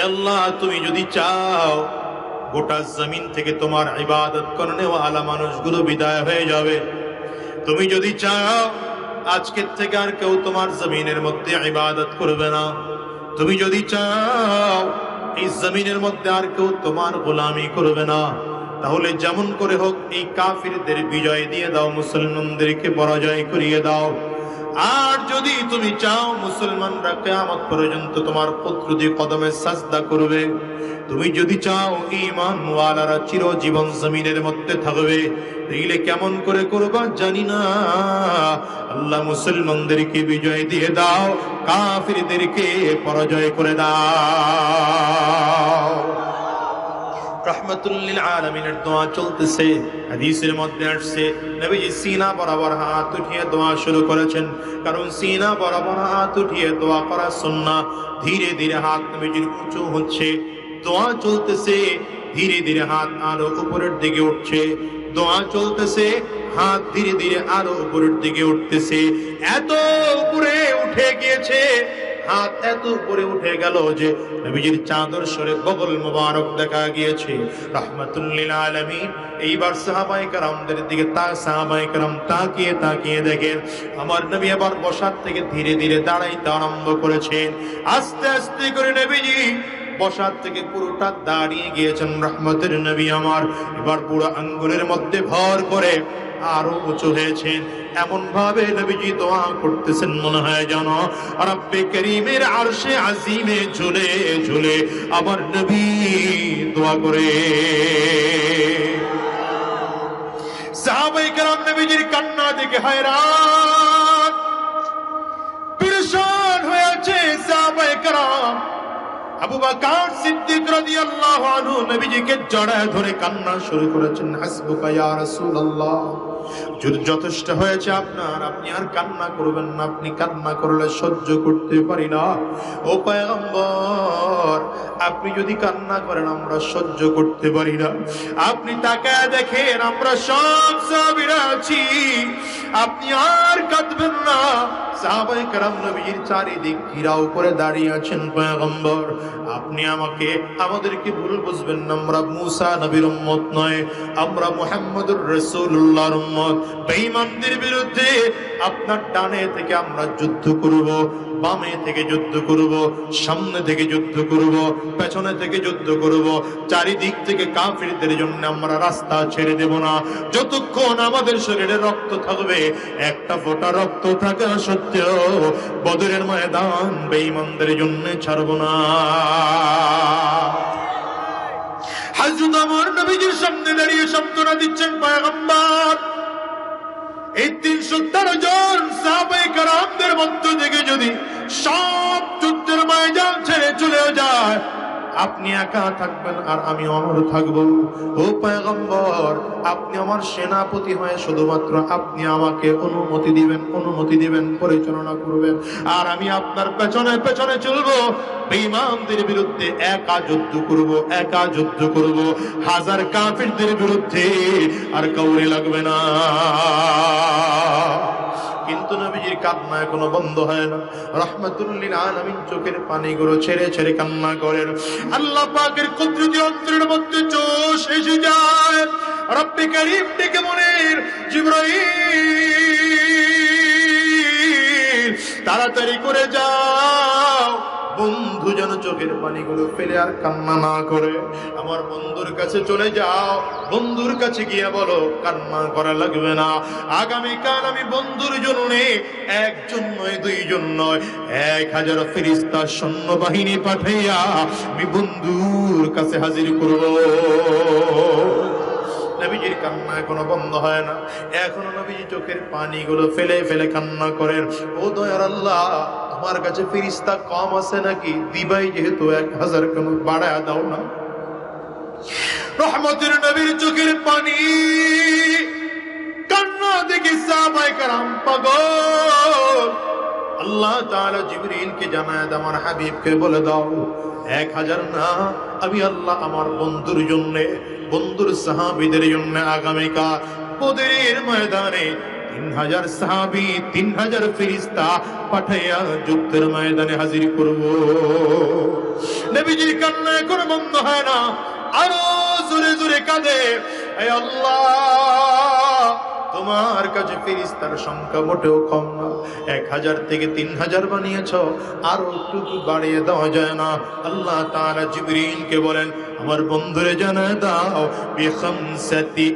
আল্লাহ, তুমি যদি চাও গোটা জমিন থেকে তোমার ইবাদত করনে ওয়ালা মানুষগুলো বিদায় হয়ে যাবে। তুমি যদি চাও আজকের থেকে আর কেউ তোমার জমিনের মধ্যে ইবাদত করবে না। তুমি যদি চাও এই জমিনের মধ্যে আর কেউ তোমার গোলামি করবে না। তাহলে যেমন করে হোক এই কাফিরদের বিজয় দিয়ে দাও, মুসলমানদেরকে পরাজয় করিয়ে দাও। আর যদি তুমি চাও মুসলমানরা কেয়ামত পর্যন্ত তোমার পুত্র দিয়ে কদমে সাজদা করবে, তুমি যদি চাও ইমান ওয়ালারা চিরজীবন জমিনের মধ্যে থাকবে, তাইলে কেমন করে করবা জানি না। আল্লাহ মুসলমানদেরকে বিজয় দিয়ে দাও, কাফিরদেরকে পরাজয় করে দাও। রহমতুল্লিল আলমিনের দোয়া চলতেছে। হাদিসের মধ্যে সিনা বরাবর হাত উঠিয়ে দোয়া শুরু করেছেন। কারণ সিনা বরাবর হাত উঠিয়ে দোয়া করা সুন্না ধীরে ধীরে হাত নবীজির উঁচু হচ্ছে। দোয়া চলতেছে, ধীরে ধীরে হাত আরও উপরের দিকে উঠছে। দোয়া চলতেছে, হাত ধীরে ধীরে আরও উপরের দিকে উঠতেছে। এত উপরে উঠে গিয়েছে হাত এত উপরে উঠে গেল যে নবীজির চাদর সরে বগল মোবারক দেখা গিয়েছে। রহমতুল্লিল আলমী এইবার সাহাবাই কারামদের দিকে তা সাহাবাই কারাম তাকিয়ে তাকিয়ে দেখেন, আমার নবী আবার বসার থেকে ধীরে ধীরে দাঁড়াইতে আরম্ভ করেছেন। আস্তে আস্তে করে নবীজি বসার থেকে পুরোটা দাঁড়িয়ে গিয়েছেন। রহমতের নবী আমার। এবার পুরো আঙ্গুলের মধ্যে ভর করে আরও উঁচু হয়েছেন। এমন ভাবে নবীজি দোয়া করতেছেন মনে হয় যেন, রব্বে করিমের আরশে আজিমে ঝুলে ঝুলে আবার নবী দোয়া করে। সাহাবাই কেরাম নবীজির কান্না দিকে হায়রা আবু নবীজিকে জড়ায় ধরে কান্না শুরু করেছেন হাসবুকা যথেষ্ট হয়েছে আপনার, আপনি আর কান্না করবেন না, আপনি কান্না করলে সহ্য করতে পারি না। ও পয়গম্বর, আপনি যদি কান্না করেন, আমরা সহ্য করতে পারি না। আপনি তাকায় দেখেন, আমরা সব সাহাবীরা আছি। আপনি আর কাঁদবেন না। সাহাবায়ে কেরাম নবীর চারিদিক ঘিরাও করে দাঁড়িয়ে আছেন পয়গম্বর। আপনি আমাকে, আমাদেরকে ভুল বুঝবেন না আমরা মুহাম্মদুর রাসূলুল্লাহর উম্মত বেঈমানদের বিরুদ্ধে আপনার ডানে থেকে আমরা যুদ্ধ করব, বামে থেকে যুদ্ধ করব, সামনে থেকে যুদ্ধ করব, পেছনে থেকে যুদ্ধ করব। চারিদিক থেকে কাফিরদের জন্য আমরা রাস্তা ছেড়ে দেব না। যতক্ষণ আমাদের শরীরে রক্ত থাকবে, একটা ফোঁটা রক্ত থাকা সত্ত্বেও বদরের ময়দান বেঈমানদের জন্য ছাড়ব না। হাজরত আমার নবীজির সামনে দাঁড়িয়ে সান্ত্বনা দিচ্ছেন পয়গম্বর। এই তিনশো তেরো জন কারামদের মধ্য থেকে যদি সব যুদ্ধের ময়দান ছেড়ে চলে যায় আপনি একা থাকবেন আর আমি অমর থাকব। ও পয়গম্বর, আপনি আমার সেনাপতি হয়ে শুধুমাত্র আপনি আমাকে অনুমতি দিবেন অনুমতি দিবেন, পরিচালনা করবেন। আর আমি আপনার পেছনে পেছনে চলবো। বেঈমানদের বিরুদ্ধে একা যুদ্ধ করব, একা যুদ্ধ করব। হাজার কাফিরদের বিরুদ্ধে আর কাউরে লাগবে না। কিন্তু নবীজির কান্না এখনও বন্ধ হয় না। রহমাতুল্লিল আলামিন চোখের পানিগুলো ছেড়ে ছেড়ে কান্না করেন। আল্লাহ পাকের কুদরতি অন্তরের মধ্যে জোশ এসে যায়। রব্বে কারীম ডেকে মনের জিবরাইল, তাড়াতাড়ি করে যাও বন্ধু যেন চোখের পানিগুলো ফেলে আর কান্না না করে। আমার বন্ধুর কাছে চলে যাও, বন্ধুর কাছে গিয়ে বলো, কান্না করা লাগবে না। আগামীকাল আমি বন্ধুর জন্য, একজন নয়, দুইজন নয়, এক হাজার ফিরিস্তা সৈন্য বাহিনী পাঠাইয়া আমি বন্ধুর কাছে হাজির করব। নবীজির কান্না এখনও বন্ধ হয় না। এখনও নবীজি চোখের পানিগুলো ফেলে ফেলে কান্না করেন। ও দয়ার আল্লাহ আমার কাছে ফিরিস্তা কম আছে নাকি? দিবাই যেহেতু এক হাজার কেন বাড়ায় দাও না। রহমতের নবীর চোখের পানি, কান্না দেখে সাহাবায়ে কারাম পাগল। আল্লাহ তাআলা জিবরিলকে জানায় দাও, আমার হাবিবকে বলে দাও, এক হাজার না, আমি আল্লাহ আমার বন্ধুর জন্য, বন্ধুর সাহাবীদের জন্য আগামীকাল বদরের ময়দানে তিন হাজার সাহাবি তিন হাজার ফিরিস্তা পাঠাইয়া যুদ্ধের ময়দানে হাজির করব। নবীজির কান্না এখন বন্ধ হয় না। আরও জোরে জোরে কাঁদে। আল্লাহ! তোমার কাছে ফিরিস্তার সংখ্যা মোটেও কম না। এক হাজার থেকে তিন হাজার বানিয়েছ, আরও একটু বাড়িয়ে দেওয়া যায় না। আল্লাহ তারা জিবরিলকে বলেন, আমার বন্ধুরে জানায় দাও, বিখামসাতি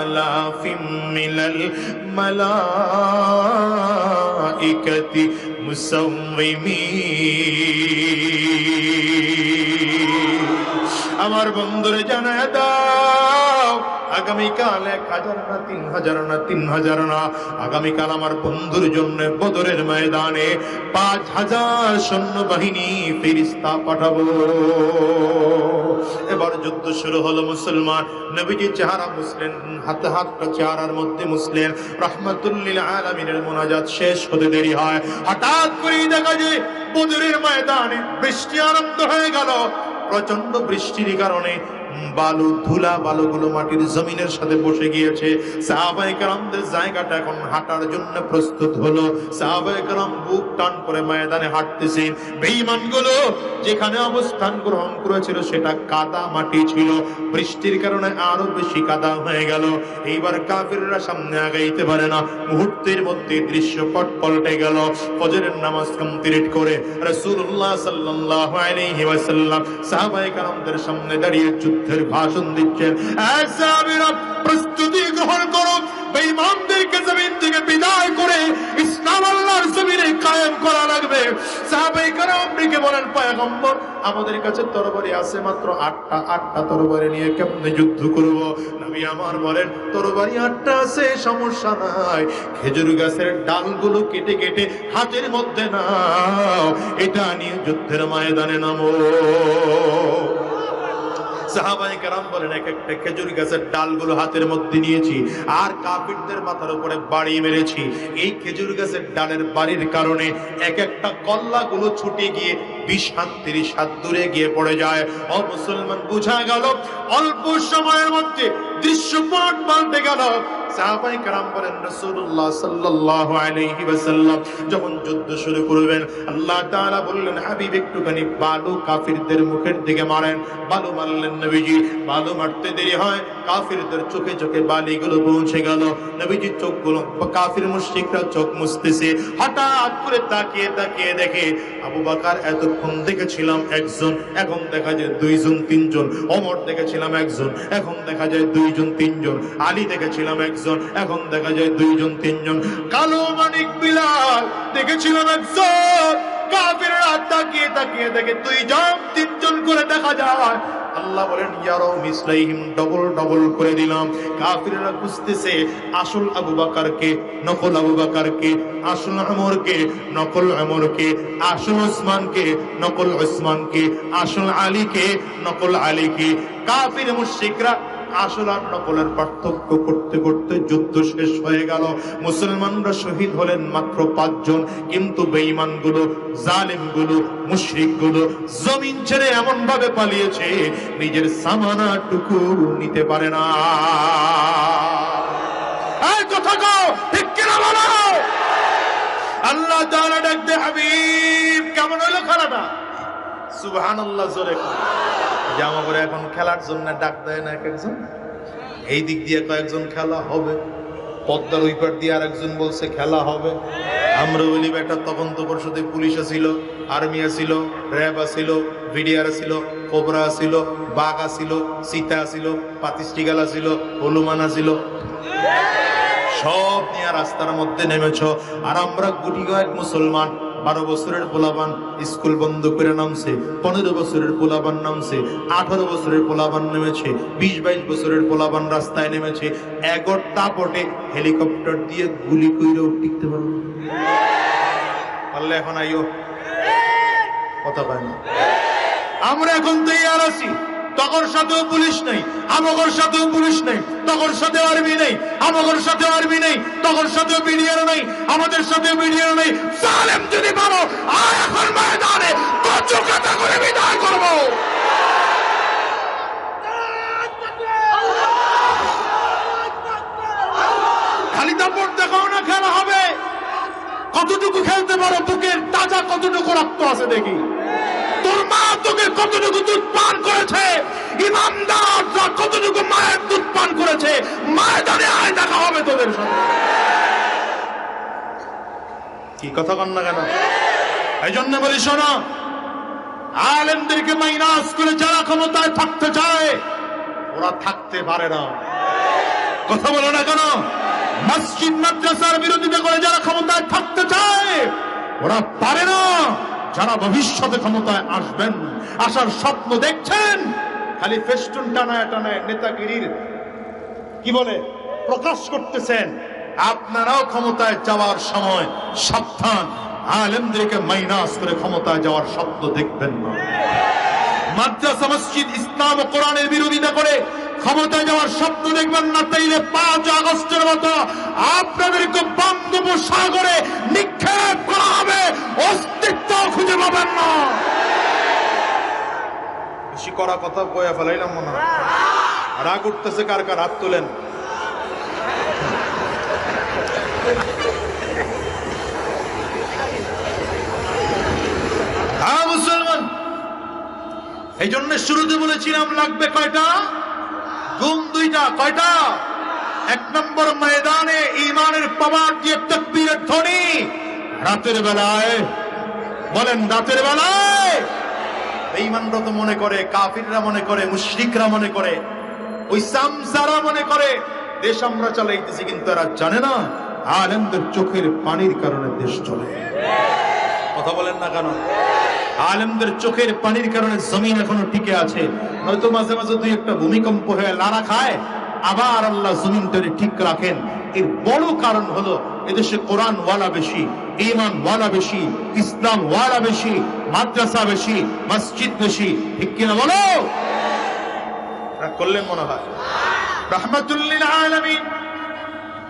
আলাফিম মিনাল মালাইকাতি মুসাউমিমিন। আমার বন্ধুরে জানায় দাও আগামীকাল এক হাজার না, তিন হাজার না, তিন হাজার না। আগামীকাল আমার বন্ধুর জন্য বদরের ময়দানে পাঁচ হাজার সৈন্য বাহিনী ফিরিস্তা পাঠাবো। এবার যুদ্ধ শুরু হলো মুসলমান। নবীজি চেহারা মুসলিম, হাতে হাতটা চেহারার মধ্যে মুসলিম। রহমতুল্লিল আলমিনের মোনাজাত শেষ হতে দেরি হয়। হঠাৎ করেই দেখা যায়, বদরের ময়দানে বৃষ্টি আরম্ভ হয়ে গেল। প্রচণ্ড বৃষ্টির কারণে বালু ধুলা বালুগুলো মাটির জমিনের সাথে বসে গিয়েছে। সাহাবাই কালামদের জায়গাটা এখন হাঁটার জন্য প্রস্তুত হলো। সাহাবাই বুক টান করে ময়দানে হাঁটতেছেন। বেঈমানগুলো যেখানে অবস্থান গ্রহণ করেছিল সেটা কাদা মাটি ছিল। বৃষ্টির কারণে আরও বেশি কাদা হয়ে গেল। এইবার কাফিররা সামনে আগাইতে পারে না। মুহূর্তের মধ্যে দৃশ্যপট পাল্টে গেল। ফজরের নামাজ কমপ্লিট করে রাসূলুল্লাহ সাল্লাল্লাহু আলাইহি ওয়াসাল্লাম সাহাবায়ে কারামদের সামনে দাঁড়িয়ে যুদ্ধের ভাষণ দিচ্ছেন। প্রস্তুতি গ্রহণ করো বেঈমানদেরকে জমিন থেকে বিদায় করে ইসলাম আল্লাহর জমিনে কায়েম করা লাগবে। ডেকে বলেন, পয়গম্বর, আমাদের কাছে তরবারি আছে মাত্র আটটা আটটা তরবারি নিয়ে কেমনে যুদ্ধ করব? নবী আমার বলেন, তরবারি আটটা আছে, সমস্যা নাই। খেজুর গাছের ডালগুলো কেটে কেটে হাতের মধ্যে নাও। এটা নিয়ে যুদ্ধের ময়দানে নামো। সাহাবাই কারাম বলেন, এক একটা খেজুর গাছের ডালগুলো হাতের মধ্যে নিয়েছি, আর মাথার উপরে মেরেছি। এই খেজুর গাছের ডালের বাড়ির কারণে এক একটা কল্লাগুলো ছুটে গিয়ে বিশ হাত, তিরিশ হাত দূরে গিয়ে পড়ে যায়। ও মুসলমান, বুঝা গেল, অল্প সময়ের মধ্যে দৃশ্যপট পাল্টে গেল। যখন যুদ্ধ শুরু করবেন, আল্লাহ একটুখানি বালু কাফিরদের মুখের দিকে মারেন। বালু মারলেন বালু মারতে দেরি হয়, কাফিরদের চোখে চোখে বালিগুলো পৌঁছে গেল। কাফির চোখ মুছতেছে। হঠাৎ করে তাকিয়ে তাকিয়ে দেখে এতক্ষণ দেখেছিলাম একজন, এখন দেখা যায় দুইজন, তিনজন। অমর দেখেছিলাম একজন, এখন দেখা যায় দুইজন, তিনজন। আলী, দেখেছিলাম একজন। এখন দেখা যায় দুইজন, তিনজন। কালো মানিক বিলাল দেখেছিলাম একজন? কাফিররা তাকিয়ে তাকিয়ে দেখে দুইজন, তিনজন করে দেখা যায়। আল্লাহ বলেন মিসলাইহিম ডবল ডবল করে দিলাম। বুঝতেছে, আসল আবু বাকারকে, নকল আবু বাকারকে, আসল আমরকে, নকল আমরকে, আসল ওসমানকে, নকল ওসমানকে, আসল আলীকে, নকল আলীকে। কাফির মুশরিকরা আসল আর নকলের পার্থক্য করতে করতে যুদ্ধ শেষ হয়ে গেল। মুসলমানরা শহীদ হলেন মাত্র পাঁচজন, কিন্তু বেঈমানগুলো জালিমগুলো মুশরিকগুলো জমিন ছেড়ে এমন ভাবে পালিয়েছে, নিজের সামানা টুকু নিতে পারে না। কথা আল্লাহ ডাক দে হাবিব, কেমন হলো খেলাটা সুবহানাল্লাহ, জোরে কও। জামা পরে এখন খেলার জন্য ডাক দেয় না এক একজন। এই দিক দিয়ে কয়েকজন খেলা হবে। পদ্মার ওই পার দিয়ে আরেকজন বলছে খেলা হবে। আমরা বলি বেটা তদন্ত পরিষদে পুলিশ ছিল আর্মি ছিল র্যাব ছিল ভিডিআর ছিল কোবরা ছিল বাঘ ছিল সীতা ছিল পাতিস্টিগাল ছিল হলুমান ছিল সব নিয়ে রাস্তার মধ্যে নেমেছ। আর আমরা গুটি কয়েক মুসলমান বারো বছরের পোলাবান স্কুল বন্ধ করে নামছে, পনেরো বছরের পোলাবান নামছে, আঠারো বছরের পোলাবান নেমেছে, বিশ বাইশ বছরের পোলাবান রাস্তায় নেমেছে এগর দাপটে হেলিকপ্টার দিয়ে গুলি কইরেও টিকতে পারব। পারলে এখন আইও। কথা পায় না। আমরা এখন তৈয়ার আছি। তখন সাথেও পুলিশ নেই, আমগর সাথেও পুলিশ নেই, তখন সাথে আর্মি নেই, আমগর সাথে আর্মি নেই, তখন সাথেও বিডিআর নেই, আমাদের সাথে বিডিআর নেই। সালেম যদি পারো আর এখন ময়দানে কাটা করে বিদায় করব। খালি দাপট দেখাও না, খেলা হবে। কতটুকু খেলতে পারো তোকে তাজা কতটুকু রক্ত আছে দেখি। মা কতটুকু দুধ পান করেছে? ইমানদাররা কতটুকু মায়ের দুধ পান করেছে? ময়দানে আয়, দেখা হবে তোদের সাথে কি কথা কন না কেন? এই জন্য বলি, শোনো। আলেমদেরকে মাইনাস করে যারা ক্ষমতায় থাকতে চায়, ওরা থাকতে পারে না। কথা বলো না কেন? মসজিদ, মাদ্রাসার বিরোধিতা করে যারা ক্ষমতায় থাকতে চায়, ওরা পারে না। যারা ভবিষ্যতে ক্ষমতায় আসবেন, আসার স্বপ্ন দেখছেন, খালি ফেস্টুন টানায় টানায় নেতাগিরির কি বলে, প্রকাশ করতেছেন। আপনারাও ক্ষমতায় যাওয়ার সময় সাবধান। আলেমদেরকে মাইনাস করে ক্ষমতায় যাওয়ার স্বপ্ন দেখবেন না। মাদ্রাসা, মসজিদ, ইসলাম ও কোরআনের বিরোধিতা করে ক্ষমতায় যাওয়ার স্বপ্ন দেখবেন না, তাইলে পাঁচ আগস্টের মতো আপনাদেরকে বঙ্গোপসাগরে নিক্ষেপ করা হবে। অস্তিত্ব খুঁজে পাবেন না। বেশি করা কথা কয়ে ফেলাইলাম মনে হয়। রাগ উঠতেছে কার কার, হাত তোলেন। হ্যাঁ এই জন্য শুরুতে বলেছিলাম, লাগবে কয়টা? গুম দুইটা, কয়টা? এক নম্বর ময়দানে ইমানের পাওয়ার দিয়ে তকবীরের ধ্বনি। রাতের বেলায়, বলেন রাতের বেলায়। বেঈমানরা তো মনে করে, কাফিররা মনে করে, মুশরিকরা মনে করে, ওই সামসারা মনে করে, দেশ আমরা চালাইতেছি, কিন্তু এরা জানে না, আলেমদের চোখের পানির কারণে দেশ চলে। কথা বলেন না কেন? আলেমদের চোখের পানির কারণে জমিন এখনও টিকে আছে। হয়তো মাঝে মাঝে দুই একটা ভূমিকম্প হয়ে লাড়া খায়, আবার আল্লাহ জমিনটারে ঠিক রাখেন। এর বড় কারণ হলো এদেশে কোরআন ওয়ালা বেশি ইমান ওয়ালা বেশি ইসলাম ওয়ালা বেশি, মাদ্রাসা বেশি, মসজিদ বেশি। ঠিক কিনা বলো? করলেন মনে হয়। রহমতুল্লিল আলামিন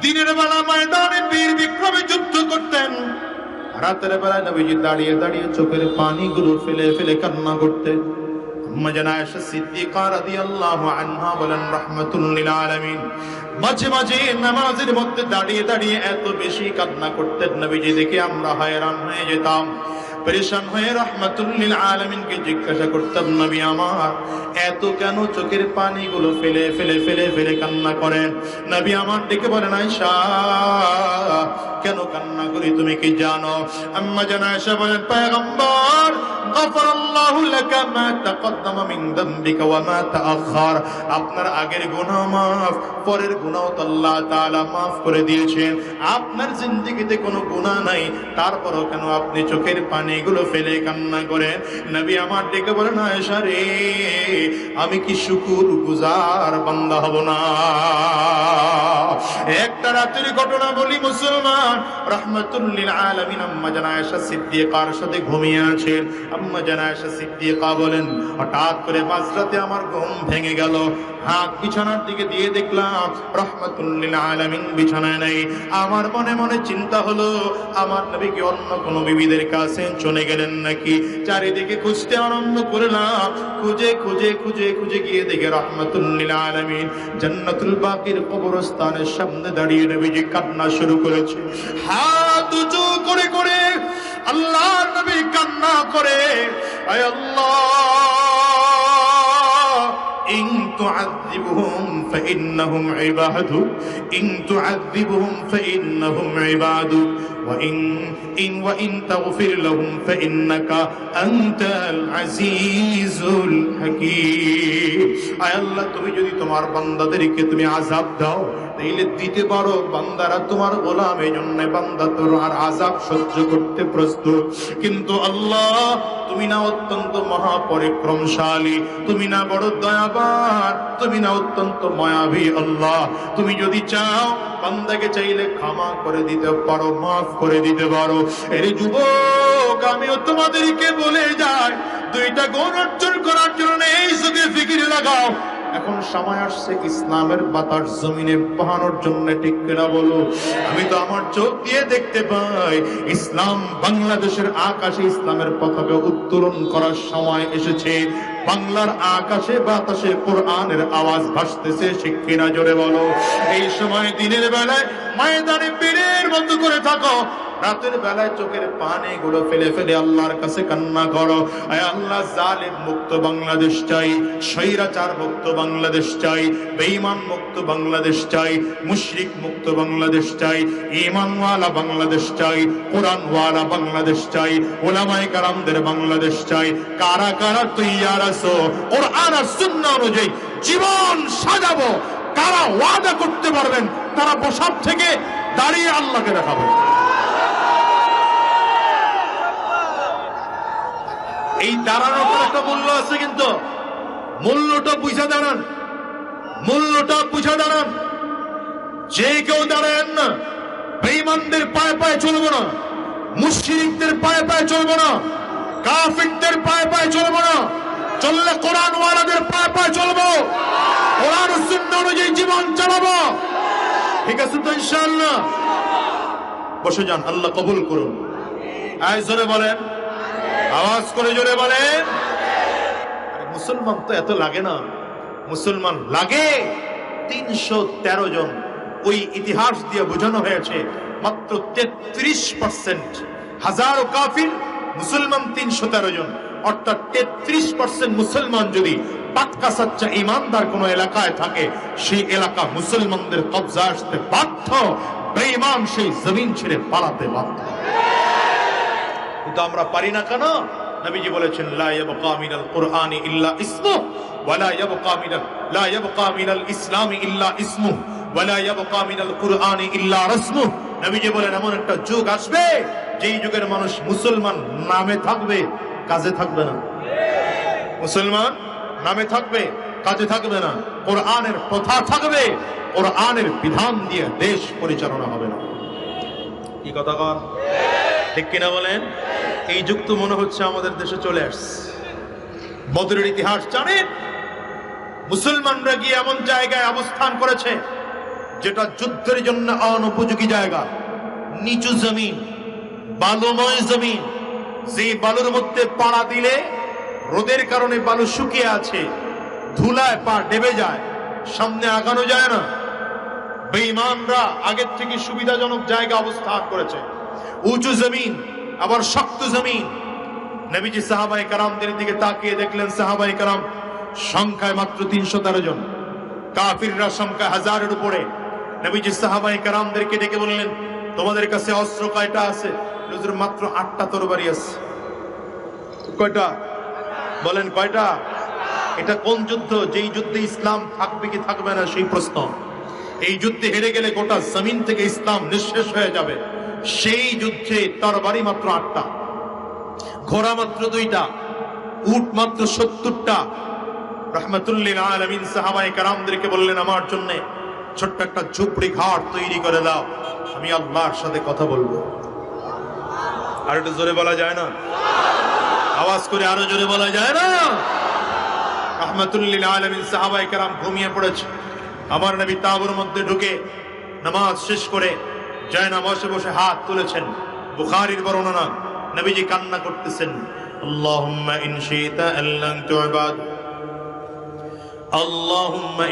দিনের বেলা ময়দানে বীর বিক্রমে যুদ্ধ করতেন। রাতের বেলায় নবীজি দাঁড়িয়ে দাঁড়িয়ে চোখের পানিগুলো ফেলে ফেলে কান্না করতেন মাঝে মাঝে নামাজের মধ্যে দাঁড়িয়ে দাঁড়িয়ে এত বেশি কান্না করতেন নবীজি, দেখে আমরা হয়রান হয়ে যেতাম। পরিশান হয়ে রহমাতুল্লিল আলমিনকে জিজ্ঞাসা করতাম, নবী আমার, এত কেন চোখের পানিগুলো ফেলে ফেলে ফেলে ফেলে কান্না করেন? নবী আমার ডেকে বলে নাই কেন কান্না করি তুমি কি জানো? আম্মা জানা আয়সা বলেন, পায়গম্বর আপনার আগের গুনাহ মাফ, পরের গুনাহও তো আল্লাহ তাআলা মাফ করে দিয়েছেন। আপনার জিন্দেগিতে কোনো গুনাহ নাই, তারপরও কেন আপনি চোখের পানি পানিগুলো ফেলে কান্না করেন নবী আমার ডেকে বলেন, আয়েশা রে, আমি কি শুকুর গুজার বান্দা হব না? একটা রাতের ঘটনা বলি, মুসলমান, রহমতুল্লিল আলামিন আম্মা সাথে ঘুমিয়ে আছেন। আম্মা বলেন, হঠাৎ করে মাঝরাতে আমার ঘুম ভেঙে গেল। হাত বিছানার দিকে দিয়ে দেখলাম, রহমতুল্লিল আলামিন বিছানায় নেই। আমার মনে মনে চিন্তা হলো, আমার নবী কি অন্য কোনো বিবিদের কাছে চলে গেলেন নাকি চারিদিকে খুঁজতে আরম্ভ করলাম খুঁজে খুঁজে খুঁজে খুঁজে গিয়ে দেখে রহমতুল্লিল আলামিন জান্নাতুল বাকির কবরস্থানের সামনে দাঁড়িয়ে নবীজি কান্না শুরু করেছে হাত উঁচু করে করে আল্লাহ নবী কান্না করে আয় আল্লাহ إن تعذبهم فإنهم عبادك إن تعذبهم فإنهم عبادك وإن إن وإن تغفر لهم فإنك أنت العزيز الحكيم আয় আল্লাহ তুমি যদি তোমার বান্দাদেরকে তুমি আযাব দাও তাইলে দিতে পারো বান্দারা তোমার গোলাম এই জন্য বান্দা তোর আর আযাব সহ্য করতে প্রস্তুত কিন্তু আল্লাহ তুমি না অত্যন্ত মহাপরিক্রমশালী তুমি না বড় দয়াবান তুমি না অত্যন্ত মায়াবী আল্লাহ তুমি যদি চাও বান্দাকে চাইলে ক্ষমা করে দিতে পারো, মাফ করে দিতে পারো। এর যুবক, আমিও তোমাদেরকে বলে যাই, দুইটা গুণ অর্জন করার জন্য এই যুগে ফিকির লাগাও। এখন সময় আসছে ইসলামের বাতাস জমিনে বহানোর জন্য, ঠিক কিনা বলো? আমি তো আমার চোখ দিয়ে দেখতে পাই, ইসলাম বাংলাদেশের আকাশে ইসলামের পতাকা উত্তোলন করার সময় এসেছে। বাংলার আকাশে, বাতাসে, কোরআনের আওয়াজ ভাসতেছে শিক্ষিনা জোরে বলো? এই সময় দিনের বেলায় ময়দানে পেরের মতো করে থাকো। রাতের বেলায় চোখের পানি গুলো ফেলে ফেলে আল্লাহর কাছে কান্না করো। আল্লাহ, জালিম মুক্ত বাংলাদেশ চাই, স্বৈরাচার মুক্ত বাংলাদেশ চাই, বেঈমান মুক্ত বাংলাদেশ চাই, মুশরিক মুক্ত বাংলাদেশ চাই, ঈমানওয়ালা বাংলাদেশ চাই, কোরআনওয়ালা বাংলাদেশ চাই, ওলামায়ে কারামদের বাংলাদেশ চাই। কারা কারা তৈয়ার আছো? কোরআন আর সুন্নাহ অনুযায়ী জীবন সাজাবো। কারা ওয়াদা করতে পারবেন, তারা বসার থেকে দাঁড়িয়ে আল্লাহকে দেখাবো। এই দাঁড়ানোর একটা মূল্য আছে কিন্তু। মূল্যটা বুঝে দাঁড়ান। মূল্যটা বুঝে দাঁড়ান। যে কেউ দাঁড়ায়েন না, বেঈমানদের পায়ে পায়ে চলবো না, মুশরিকদের পায়ে পায়ে চলবো না, কাফিরদের পায়ে পায়ে চলবো না, চললে কোরআন ওয়ালাদের পায়ে পায়ে চলবো। কোরআন সুন্নাহ অনুযায়ী জীবন চালাবো। ঠিক আছে তো ইনশাআল্লাহ? বসে যান, আল্লাহ কবুল করুন। আয়, জোরে বলেন। আওয়াজ করে জোরে আরে মুসলমান তো এত লাগে না। মুসলমান লাগে। তিনশো তেরো জন ওই ইতিহাস দিয়ে বোঝানো হয়েছে, মাত্র তেত্রিশ পার্সেন্ট হাজারো কাফির মুসলমান তিনশো তেরো জন। অর্থাৎ তেত্রিশ পার্সেন্ট মুসলমান যদি পাক্কা সাচ্চা ইমানদার কোন এলাকায় থাকে, সেই এলাকা মুসলমানদের কবজা আসতে বাধ্য, বেঈমান সেই জমিন ছেড়ে পালাতে বাধ্য। কিন্তু আমরা পারি না কেন? নবীজি বলেছেন বলেন, এমন একটা যুগ আসবে, যেই যুগের মানুষ মুসলমান নামে থাকবে, কাজে থাকবে না। মুসলমান নামে থাকবে, কাজে থাকবে না। প্রথা থাকবে বিধান দিয়ে দেশ পরিচালনা হবে না। কি কথা কন? ঠিক কিনা বলেন? এই যুগ তো মনে হচ্ছে আমাদের দেশে চলে আসছে। বদরের ইতিহাস জানেন? মুসলমানরা গিয়ে এমন জায়গায় অবস্থান করেছে, যেটা যুদ্ধের জন্য অনুপযোগী জায়গা। নিচু জমিন, বালুময় জমিন। যে বালুর মধ্যে পাড়া দিলে রোদের কারণে বালু শুকিয়ে আছে, ধুলায় পা ডেবে যায়, সামনে আগানো যায় না। বেঈমানরা আগের থেকে সুবিধাজনক জায়গা অবস্থান করেছে। উঁচু জমিন, আবার শক্ত জমিন। নবীজি সাহাবাই কারামদের দিকে তাকিয়ে দেখলেন সাহাবাই কারাম সংখ্যায় মাত্র তিনশো তেরো জন। কাফিররা সংখ্যা হাজারের উপরে। নবীজি সাহাবাই কারামদেরকে ডেকে বললেন, তোমাদের কাছে অস্ত্র কয়টা আছে? মাত্র আটটা তরবারি আছে। কয়টা? বলেন কয়টা? এটা কোন যুদ্ধ? যেই যুদ্ধে ইসলাম থাকবে কি থাকবে না, সেই প্রশ্ন। এই যুদ্ধে হেরে গেলে গোটা জমিন থেকে ইসলাম নিঃশেষ হয়ে যাবে। সেই যুদ্ধে তরবারি মাত্র আটটা, ঘোড়া মাত্র দুইটা, উট মাত্র সত্তরটা। সাহাবাই কারামদেরকে বললেন ছোট্ট একটা ঝুপড়ি ঘাট তৈরি করে দাও। আমি সাথে কথা বলব। আর জোরে বলা যায় না? আওয়াজ করে জোরে বলা যায় না? আলমিন সাহাবাই কারাম ঘুমিয়ে পড়েছে। আমার নবী তাবুর মধ্যে ঢুকে নামাজ শেষ করে জয় নামাজে বসে হাত তুলেছেন। বুখারির বর্ণনা, নবীজি কান্না করতেছেন। আল্লান তুবাদ। আল্লাহুম্মা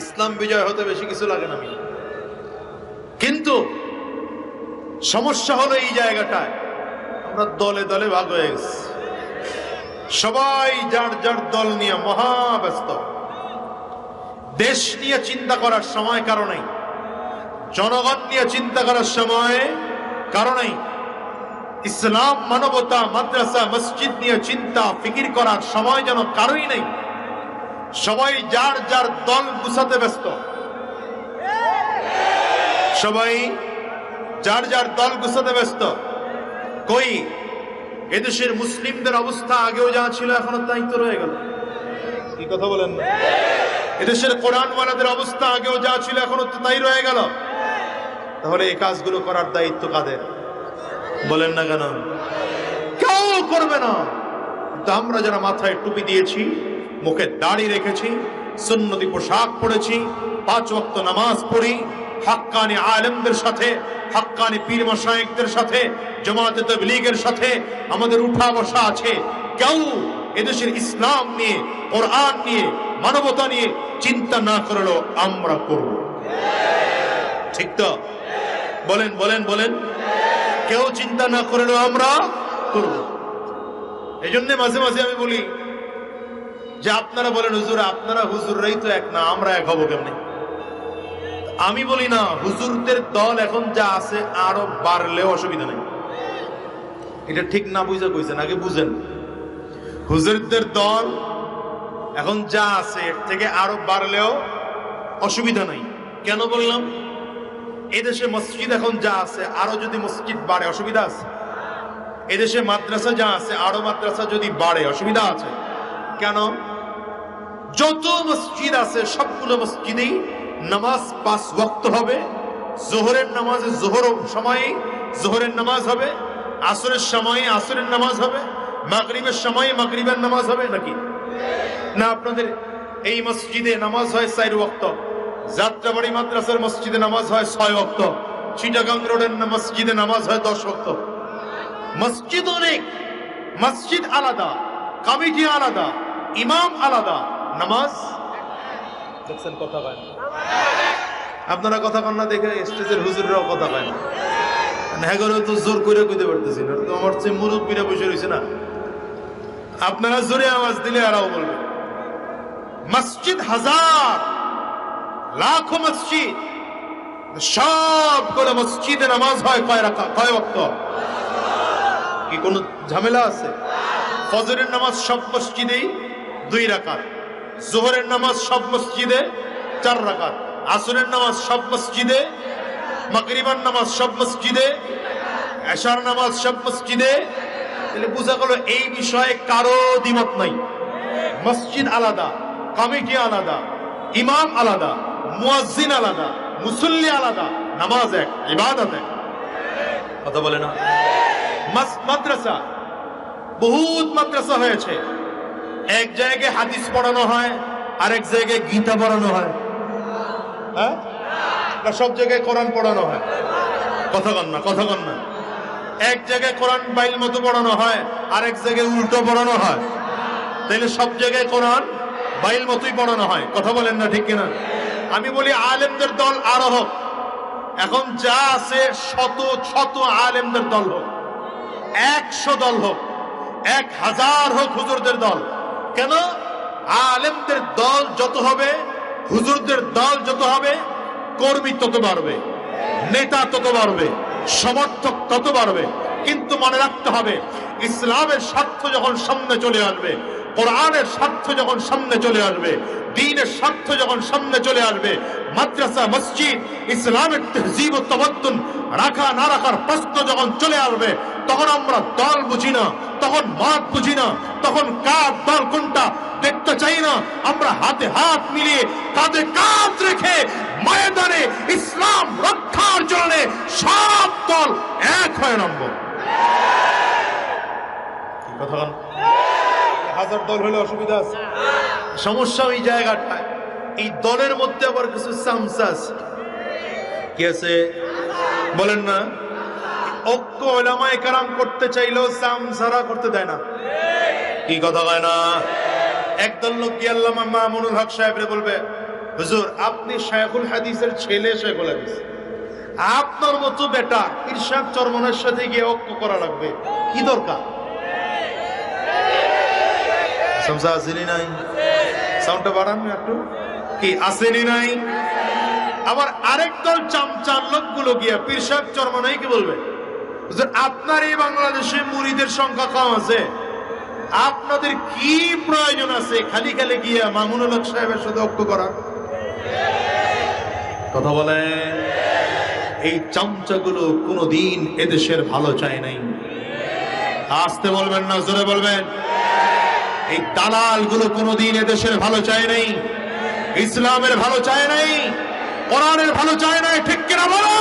ইসলাম বিজয় হতে বেশি কিছু লাগে না কিন্তু সমস্যা হলো এই জায়গাটায়, আমরা দলে দলে ভাগ হয়ে গেছি। সবাই যার যার দল নিয়ে মহা ব্যস্ত। দেশ নিয়ে চিন্তা করার সময় কারণেই জনগণ নিয়ে চিন্তা করার সময় কারণেই ইসলাম, মানবতা, মাদ্রাসা, মসজিদ নিয়ে চিন্তা, ফিকির করার সময় যেন কারোই নেই। সবাই যার যার দল গুছাতে ব্যস্ত। সবাই যার যার দল গুছাতে ব্যস্ত। কই? এদেশের মুসলিমদের অবস্থা আগেও যা ছিল, এখনও তাই তো রয়ে গেল। কি কথা বলেন? না এদেশের কোরআনওয়ালাদের অবস্থা আগেও যা ছিল এখনও তাই রয়ে গেল। তাহলে এই কাজগুলো করার দায়িত্ব কাদের? বলেন না কেন? কেউ করবে না। কিন্তু আমরা যারা মাথায় টুপি দিয়েছি, মুখে দাড়ি রেখেছি, সুন্নতি পোশাক পরেছি, পাঁচ ওয়াক্ত নামাজ পড়ি, হাক্কানি আলেমদের সাথে, হাক্কানি পীর মশায়েকদের সাথে, জমাতে তবলীগের সাথে আমাদের উঠা বসা আছে। কেউ এদেশের ইসলাম নিয়ে, কোরআন নিয়ে, মানবতা নিয়ে চিন্তা না করলেও আমরা করব। ঠিক তো? বলেন বলেন বলেন। কেউ চিন্তা না করলেও আমরা করব। এই জন্য মাঝে মাঝে আমি বলি যে আপনারা বলেন, হুজুর, আপনারা হুজুররাই তো এক না, আমরা এক হব কেমনে? আমি বলি না, হুজুরদের দল এখন যা আছে আরও বাড়লেও অসুবিধা নেই। এটা ঠিক না বুঝে কইছেন, আগে বুঝেন। হুজুরদের দল এখন যা আছে, এর থেকে আরও বাড়লেও অসুবিধা নাই। কেন বললাম? এদেশে মসজিদ এখন যা আছে, আরও যদি মসজিদ বাড়ে, অসুবিধা আছে? এদেশে মাদ্রাসা যা আছে, আরও মাদ্রাসা যদি বাড়ে, অসুবিধা আছে? কেন? যত মসজিদ আছে, সবগুলো মসজিদেই নামাজ পাঁচ ওয়াক্ত হবে। জোহরের নামাজে জোহর সময়ে, জোহরের নামাজ হবে। আসরের সময়ে আসরের নামাজ হবে। মাগরিবের সময়ে মাগরিবের নামাজ হবে নাকি? না, আপনাদের এই মসজিদে নামাজ হয় চার ওয়াক্ত। যাত্রাবাড়ি মাদ্রাসার মসজিদে নামাজ হয় ছয় ওয়াক্ত। চিটাগাং রোডের মসজিদে নামাজ হয় দশ ওয়াক্ত। মসজিদ অনেক, মসজিদ আলাদা, কমিটি আলাদা, ইমাম আলাদা। নামাজ? দেখছেন, কথা কয় না। আপনারা কথা কন না দেখে স্টেজের হুজুররাও কথা কয় না। হ্যাঁ তো জোর করে কইতে পারতেছি না তো আমার চেয়ে মুরব্বীরা বসে রয়েছে না। আপনারা জোরে আওয়াজ দিলে আরাও বলবে। মসজিদ হাজার, লাখো মসজিদ সবগুলো মসজিদে নামাজ হয় কয় রাখা, কয় ওয়াক্ত? কি কোনো ঝামেলা আছে? ফজরের নামাজ সব মসজিদেই দুই রাকাত, জোহরের নামাজ সব মসজিদে চার রাকাত, আসরের নামাজ সব মসজিদে, মাগরিবার নামাজ সব মসজিদে, এশার নামাজ সব মসজিদে তাহলে বোঝা গেল এই বিষয়ে কারও দ্বিমত নাই। মসজিদ আলাদা, কমিটি আলাদা, ইমাম আলাদা, মুয়াজ্জিন আলাদা, মুসল্লি আলাদা, নামাজ এক, ইবাদত এক। কথা বলে না? মাদ্রাসা, বহুত মাদ্রাসা হয়েছে। এক জায়গায় হাদিস পড়ানো হয়, আরেক জায়গায় গীতা পড়ানো হয়। হ্যাঁ? সব জায়গায় কোরআন পড়ানো হয়। কথা কন না, কথা কন না। এক জায়গায় কোরআন বাইল মতো পড়ানো হয়, আরেক জায়গায় উল্টো পড়ানো হয়। তাইলে সব জায়গায় কোরআন বাইল মতোই পড়ানো হয়। কথা বলেন না ঠিক কিনা? আমি বলি আলেমদের দল আরও হোক। এখন যা আছে শত শত আলেমদের দল হোক। একশো দল হোক, এক হাজার হোক হুজুরদের দল। কেন? আলেমদের দল যত হবে, হুজুরদের দল যত হবে, কর্মী তত বাড়বে, নেতা তত বাড়বে। সমর্থক তত বাড়বে, কিন্তু মনে রাখতে হবে, ইসলামের স্বার্থ যখন সামনে চলে আসবে, কোরআনের স্বার্থ যখন সামনে চলে আসবে দিনের স্বার্থ যখন সামনে চলে আসবে, মাদ্রাসা, মসজিদ, ইসলামের তহজিব ও তমদ্দুন রাখা না রাখার প্রশ্ন যখন চলে আসবে, তখন আমরা দল বুঝি না, তখন মত বুঝি না, তখন কার দল কোনটা দেখতে চাই না। আমরা হাতে হাত মিলিয়ে কাঁধে কাঁধ রেখে ময়দানে ইসলাম রক্ষার জন্য সব দল এক হয়ে নামব। কথা? হাজার দল হলে অসুবিধা আছে। সমস্যা ওই জায়গাটায়। এই দলের মধ্যে আবার কিছু সামসা আছে। কি আছে? বলেন না। ঐক্য ওলামায়ে কারাম করতে চাইলেও সামসারা করতে দেয় না। কি কথা কয় না? একদল লোক কি আল্লামা মামুনুল হক সাহেবরে বলবে, হুজুর, আপনি শায়খুল হাদিসের ছেলে শায়খুল হাদিস। আপনার মতো বেটা ইরশাদ চরমনের সাথে গিয়ে ঐক্য করা লাগবে। কি দরকার? আপনার এই বাংলাদেশে মুড়িদের সংখ্যা কম আছে। আপনাদের কি প্রয়োজন আছে? খালি খালি গিয়া মামুনুল হক সাহেবের সাথে ঐক্য করার কথা বলে এই চামচাগুলো কোনোদিন এদেশের ভালো চায় নাই। আসতে বলবেন না, জোরে বলবেন। এই দালালগুলো কোনোদিন এদেশের ভালো চায় নাই। ইসলামের ভালো চায় নাই। কোরআনের ভালো চায় নাই, ঠিক কিনা বলো?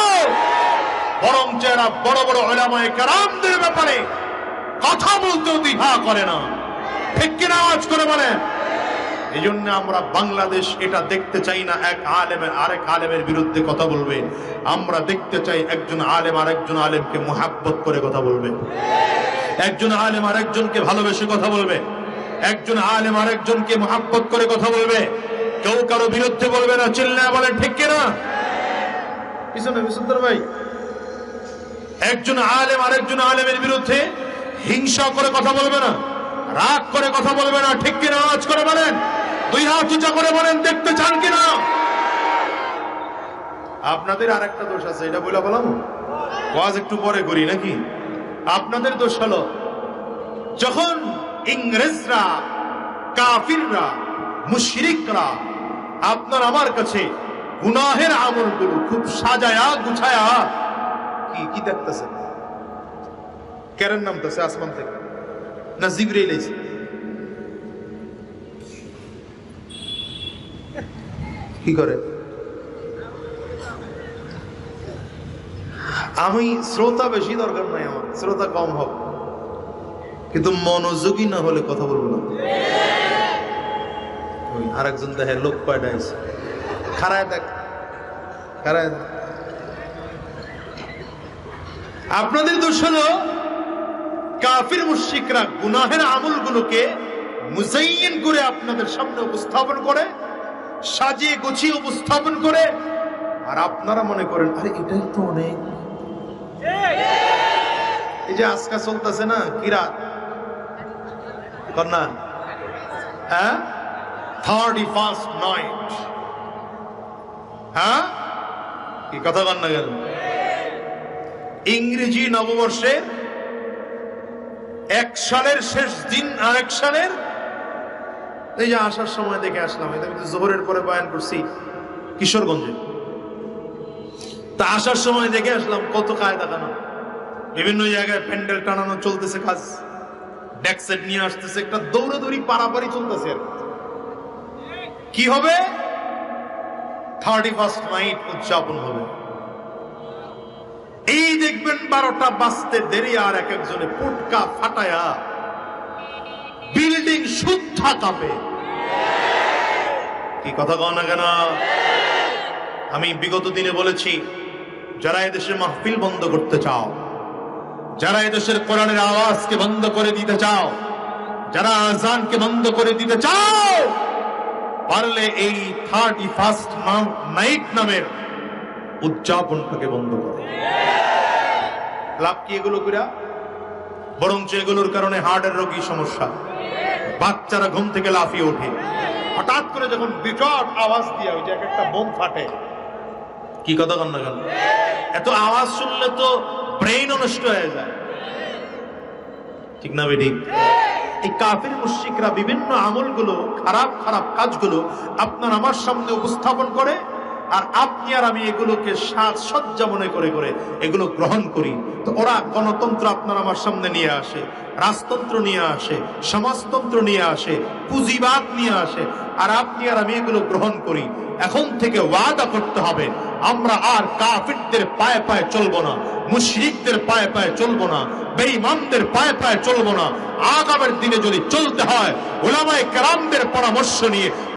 বরং যারা বড় বড় ওলামায়ে কারামদের ব্যাপারে কথা বলতেও দ্বিধা করে না। ঠিক আওয়াজ করে বলেন? এই জন্য আমরা বাংলাদেশ এটা দেখতে চাই না, এক আলেমের, আরেক আলেমের বিরুদ্ধে কথা বলবে। আমরা দেখতে চাই একজন আলেম আরেকজন আলেমকে মোহাব্বত করে কথা বলবে। একজন আলেম আরেকজনকে ভালোবেসে কথা বলবে। একজন আলেম আরেকজনকে মোহাব্বত করে কথা বলবে। কেউ কারও বিরুদ্ধে বলবে না চিল্লা বলেন, ঠিক কিনা? পিছনে ভাই। একজন আলেম আরেকজন আলেমের বিরুদ্ধে হিংসা করে কথা বলবে না, রাগ করে কথা বলবে না, ঠিক কিনা আওয়াজ করে বলেন? দুই হাত উঁচা করে বলেন, দেখতে চান কিনা? আপনাদের আর একটা দোষ আছে, এটা বলে বললাম ওয়াজ একটু পরে করি নাকি? আপনাদের দোষ হলো, যখন ইংরেজরা, কাফিররা, মুশরিকরা আপনার আমার কাছে গুনাহের আমলগুলো খুব সাজায়া গুছায়া, কি কি দেখতেছে কেরেন নামতেছে আসমান থেকে। না জিবরিল আইছে কি করে? আমি শ্রোতা বেশি দরকার নাই আমার, শ্রোতা কম হোক কিন্তু মনোযোগী না হলে কথা বলব না। ওই আরেকজন দেখে লোক আছে খারায় দেখ খারায় আপনাদের দোষ হলো কাফির মুশরিকরা গুনাহের আমলগুলোকে মুজাইয়িন করে আপনাদের সামনে উপস্থাপন করে, সাজিয়ে গুছিয়ে উপস্থাপন করে। আর আপনারা মনে করেন, আরে এটাই তো অনেক। এই যে আজকা চলতেছে না কিরাত কন্যা? হ্যাঁ? থার্টি ফার্স্ট নাইট হ্যাঁ? কি কথা কন্যা গেল? ইংরেজি নববর্ষে এক সালের শেষ দিন আর এক সালের? এই যে আসার সময় দেখে আসলাম জোহরের পরে বয়ান করছি কিশোরগঞ্জে। তা আসার সময় দেখে আসলাম, কত কায় দেখানো বিভিন্ন জায়গায় প্যান্ডেল টানানো চলতেছে কাজ। ডেকসেট নিয়ে আসতেছে, একটা দৌড়াদৌড়ি পারাপারি চলতেছে কি। হবে? থার্টি ফার্স্ট নাইট উদযাপন হবে। দেখবেন বারোটা বাজতে দেরি আর এক একজনে পুটকা ফাটায়া বিল্ডিং শুদ্ধা কাঁপে কি কথা কও না কেন? আমি বিগত দিনে বলেছি, যারা এদেশে মাহফিল বন্ধ করতে চাও, যারা এদেশের কোরআনের আওয়াজকে বন্ধ করে দিতে চাও, যারা আজানকে বন্ধ করে দিতে চাও, পারলে এই থার্টি ফার্স্ট নাইট নামের উদযাপনটাকে বন্ধ করো। লাভ কি এগুলো কইরা? বরঞ্চ এগুলোর কারণে হার্টের রোগী সমস্যা। বাচ্চারা ঘুম থেকে লাফিয়ে ওঠে। হঠাৎ করে যখন বিকট আওয়াজ দিয়ে ওই যে এক একটা বোম ফাটে। কি কথা কন না কেন? এত আওয়াজ শুনলে তো ব্রেইন নষ্ট হয়ে যায়। ঠিক না বেঠিক এই কাফির মুশরিকরা বিভিন্ন আমলগুলো, খারাপ খারাপ কাজগুলো আপনার আমার সামনে উপস্থাপন করে আর আপনি আর আমি এগুলোকে সাজসজ্জা মনে করে করে এগুলো গ্রহণ করি। তো ওরা গণতন্ত্র আপনার আমার সামনে নিয়ে আসে, রাজতন্ত্র নিয়ে আসে, সমাজতন্ত্র নিয়ে আসে, পুঁজিবাদ নিয়ে আসে, আর আপনি আর আমি এগুলো গ্রহণ করি। এখন থেকে ওয়াদা করতে হবে, আমরা আর কাফিরদের পায়ে পায়ে চলবো না, মুশরিকদের পায়ে পায়ে চলবো না, বেঈমানদের পায়ে পায়ে চলবো না। আগামের দিনে যদি চলতে হয় ওলামায়ে কেরামদের পরামর্শ নিয়ে